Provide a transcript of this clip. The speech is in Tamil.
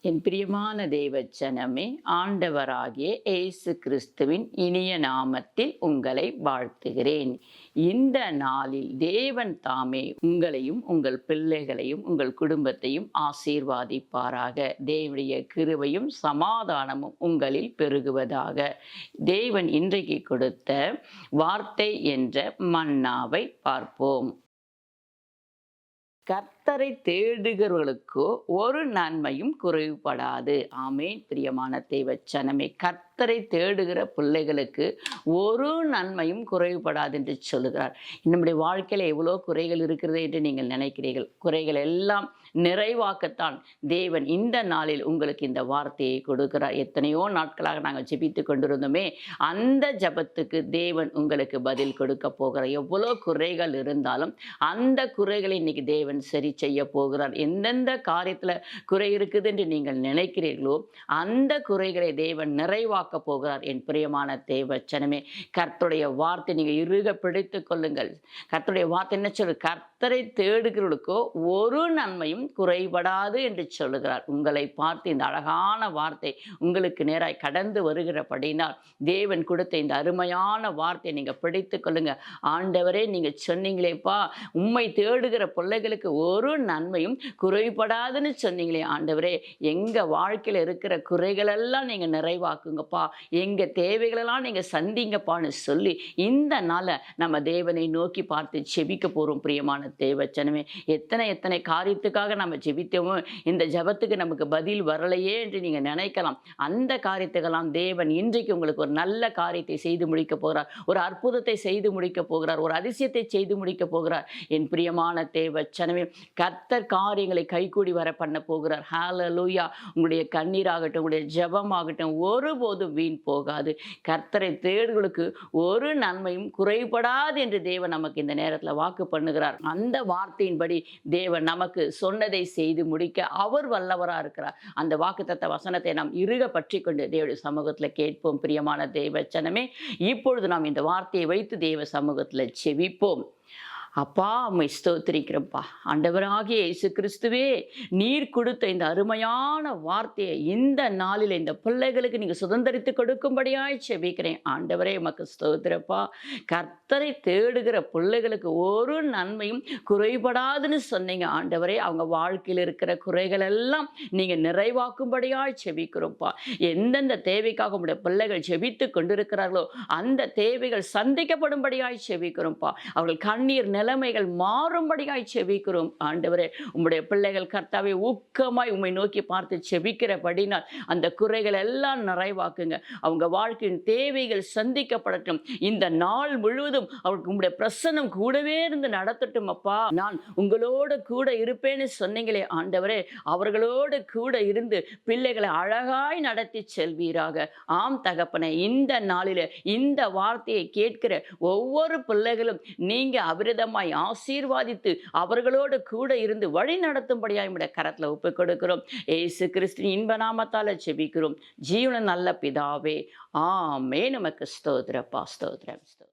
என் பிரியமான தேவச்சனமே ஆண்டவராகிய இயேசு கிறிஸ்துவின் இனிய நாமத்தில் உங்களை வாழ்த்துகிறேன். இந்த நாளில் தேவன் தாமே உங்களையும் உங்கள் பிள்ளைகளையும் உங்கள் குடும்பத்தையும் ஆசீர்வாதிப்பாராக. தேவனுடைய கிருவையும் சமாதானமும் உங்களில் பெருகுவதாக. தேவன் இன்றைக்கு கொடுத்த வார்த்தை என்ற மன்னாவை பார்ப்போம். கர்த்தரை தேடுகிறவர்களுக்கோ ஒரு நன்மையும் குறைவுபடாது. ஆமேன். பிரியமான தேவச்சனமே கர்த்தரை தேடுகிற பிள்ளைகளுக்கு ஒரு நன்மையும் குறைவுபடாது என்று சொல்லுகிறார். நம்முடைய வாழ்க்கையில் எவ்வளோ குறைகள் இருக்கிறது என்று நீங்கள் நினைக்கிறீர்கள்? குறைகள் எல்லாம் நிறைவாக்கத்தான் தேவன் இந்த நாளில் உங்களுக்கு இந்த வார்த்தையை கொடுக்கிறார். எத்தனையோ நாட்களாக நாங்கள் ஜெபித்து கொண்டிருந்தோமே அந்த ஜபத்துக்கு தேவன் உங்களுக்கு பதில் கொடுக்க போகிறார். எவ்வளோ குறைகள் இருந்தாலும் அந்த குறைகளை இன்னைக்கு தேவன் சரி செய்ய போகிறார். எந்தெந்த காரியத்தில் குறை இருக்குது என்று நீங்கள் நினைக்கிறீர்களோ அந்த குறைகளை தேவன் நிறைவாக்க போகிறார். என் பிரியமான தேவச்சனமே கர்த்தருடைய வார்த்தை நீங்கள் இறுக பிடித்து கொள்ளுங்கள். கர்த்தருடைய வார்த்தை என்ன சொல்லு கர்த்தரை தேடுகிறவர்களுக்கோ ஒரு நன்மையும் குறைபடாது என்று சொல்லுகிறார். உங்களை பார்த்து இந்த அழகான வார்த்தை உங்களுக்கு நேராய் கடந்து வருகிறபடினால் தேவன் கொடுத்த இந்த அருமையான வார்த்தையை நீங்கள் பிடித்து கொள்ளுங்கள் ஆண்டவரே நீங்கள் சொன்னீங்களேப்பா உண்மை தேடுகிற பிள்ளைகளுக்கு ஒரு நன்மையும் குறைபடாதுன்னு சொன்னீங்களே ஆண்டவரே. எங்கள் வாழ்க்கையில் இருக்கிற குறைகளெல்லாம் நீங்கள் நிறைவாக்குங்கப்பா. எங்கள் தேவைகளெல்லாம் நீங்கள் சந்திங்கப்பான்னு சொல்லி இந்த நாளை நம்ம தேவனை நோக்கி பார்த்து செபிக்க போகிறோம் பிரியமான தேவச்சனமே. எத்தனை எத்தனை காரியத்துக்காக நம்ம ஜெபித்தோமோ இந்த ஜபத்துக்கு நமக்கு பதில் வரலையே என்று நீங்கள் நினைக்கலாம். அந்த காரியத்துக்கெல்லாம் தேவன் இன்றைக்கு உங்களுக்கு ஒரு நல்ல காரியத்தை செய்து முடிக்க போகிறார். ஒரு அற்புதத்தை செய்து முடிக்க போகிறார். ஒரு அதிசயத்தை செய்து முடிக்க போகிறார். என் பிரியமான தேவச்சனமே கர்த்தர் காரியங்களை கைகூடி வர பண்ண போகிறார். ஹால லூயா உங்களுடைய கண்ணீராகட்டும் உங்களுடைய ஜபமாகட்டும் ஒருபோதும் வீண் போகாது. கர்த்தரை தேடுகளுக்கு ஒரு நன்மையும் குறைபடாது என்று தேவன் நமக்கு இந்த நேரத்தில் வாக்கு பண்ணுகிறார். அந்த வார்த்தையின்படி தேவன் நமக்கு சொன்னதை செய்து முடிக்க அவர் வல்லவராக இருக்கிறார். அந்த வாக்குத்தத்த வசனத்தை நாம் இறுக பற்றி கொண்டு தேவடைய சமூகத்தில் கேட்போம். பிரியமான தேவச்சனமே இப்பொழுது நாம் இந்த வார்த்தையை வைத்து தேவ சமூகத்தில் செவிப்போம் அப்பா உம்மை ஸ்தோத்திரிக்கிறப்பா. ஆண்டவராகிய இயேசு கிறிஸ்துவே நீர் கொடுத்த இந்த அருமையான வார்த்தையை இந்த நாளில் இந்த பிள்ளைகளுக்கு நீங்கள் சுதந்திரித்து கொடுக்கும்படியாய் செபிக்கிறேன். ஆண்டவரே உமக்கு ஸ்தோத்திரப்பா. கர்த்தரை தேடுகிற பிள்ளைகளுக்கு ஒரு நன்மையும் குறைபடாதுன்னு சொன்னீங்க. ஆண்டவரே அவங்க வாழ்க்கையில் இருக்கிற குறைகள் எல்லாம் நீங்கள் நிறைவாக்கும்படியாய் செபிக்கிறோம்ப்பா. எந்தெந்த தேவைக்காக உங்களுடைய பிள்ளைகள் செபித்து கொண்டிருக்கிறார்களோ அந்த தேவைகள் சந்திக்கப்படும்படியாய் செபிக்கிறோம்ப்பா. அவர்கள் கண்ணீர் நிலைமைகள் மாறும்படியாய் செபிக்கிறோம் ஆண்டவரே. உம்முடைய பிள்ளைகள் கர்த்தாவை ஊக்கமாய் உம்மை நோக்கி பார்த்து செபிக்கிறபடினால் அந்த குறைகள் எல்லாம் நிறைவாக்குங்க. அவங்க வாழ்க்கையின் தேவைகள் சந்திக்கப்படட்டும். இந்த நாள் முழுவதும் அவருக்கு உங்களுடைய பிரசன்னம் கூடவே இருந்து நடத்தட்டும் அப்பா. நான் உங்களோடு கூட இருப்பேன்னு சொன்னீங்களே ஆண்டவரே. அவர்களோடு கூட இருந்து பிள்ளைகளை அழகாய் நடத்தி செல்வீராக. ஆம் தகப்பனை. இந்த நாளில் இந்த வார்த்தையை கேட்கிற ஒவ்வொரு பிள்ளைகளும் நீங்க அபிரதமாக விதமாய் ஆசீர்வாதித்து அவர்களோடு கூட இருந்து வழி நடத்தும்படியாக உடைய கரத்தில் ஒப்புக் கொடுக்கிறோம் ஏசு கிறிஸ்தின் இன்ப நாமத்தால் செபிக்கிறோம் ஜீவன நல்ல பிதாவே ஆமே நமக்கு ஸ்தோத்திரப்பா ஸ்தோத்திரம் ஸ்தோத்திரம்.